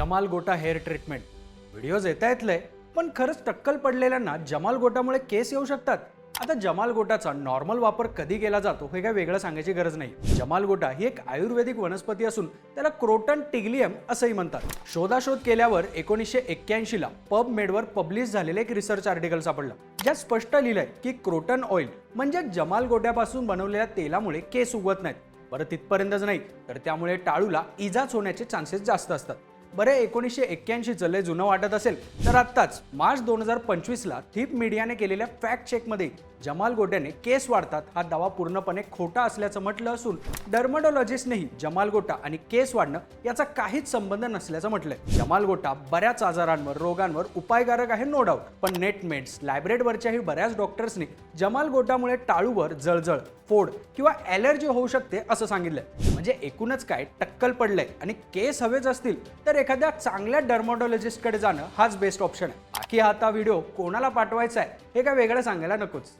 जमाल गोटा hair treatment. Videos येता येतलंय पण खरंच टक्कल पडलेल्यांना जमाल गोटामुळे केस येऊ शकतात. आता जमाल गोटाचा नॉर्मल वापर कधी केला जातो हे काय वेगळं सांगायची गरज नाही. जमाल गोटा ही एक आयुर्वेदिक वनस्पती असून त्याला क्रोटन टिग्लियम असंही म्हणतात. शोधाशोध केल्यावर एकोणीसशे एक्क्याऐंशीला पब मेडवर पब्लिश झालेलं एक रिसर्च आर्टिकल सापडलं. ज्यात स्पष्ट लिहिलंय की क्रोटन ऑइल म्हणजे जमाल गोट्यापासून बनवलेल्या तेलामुळे केस उगवत नाहीत. बरं तिथपर्यंतच नाही तर त्यामुळे टाळूला इजाच होण्याचे चान्सेस जास्त असतात. बरं एकोणीसशे एक्क्याऐंशीचं लय जुनं वाटत असेल तर आत्ताच मार्च दोन हजार पंचवीसला थीप मीडियाने केलेल्या फॅक्ट चेकमध्ये जमाल गोट्याने केस वाढतात हा दावा पूर्णपणे खोटा असल्याचं म्हटलं असून डर्मडॉलॉजिस्टनेही जमाल गोटा आणि केस वाढणं याचा काहीच संबंध नसल्याचं म्हटलंय. जमाल गोटा बऱ्याच आजारांवर रोगांवर उपायकारक आहे नो डाऊट पण नेटमेट्स लायब्रेटवरच्याही बऱ्याच डॉक्टर्सनी जमाल गोटामुळे टाळूवर जळजळ फोड किंवा ॲलर्जी होऊ शकते असं सांगितलंय. म्हणजे एकूणच काय टक्कल पडलंय आणि केस हवेच असतील तर एखाद्या चांगल्या डर्मोटॉलॉजिस्टकडे जाणं हाच बेस्ट ऑप्शन आहे. बाकी हा आता व्हिडिओ कोणाला पाठवायचा आहे हे काय वेगळं सांगायला नकोच.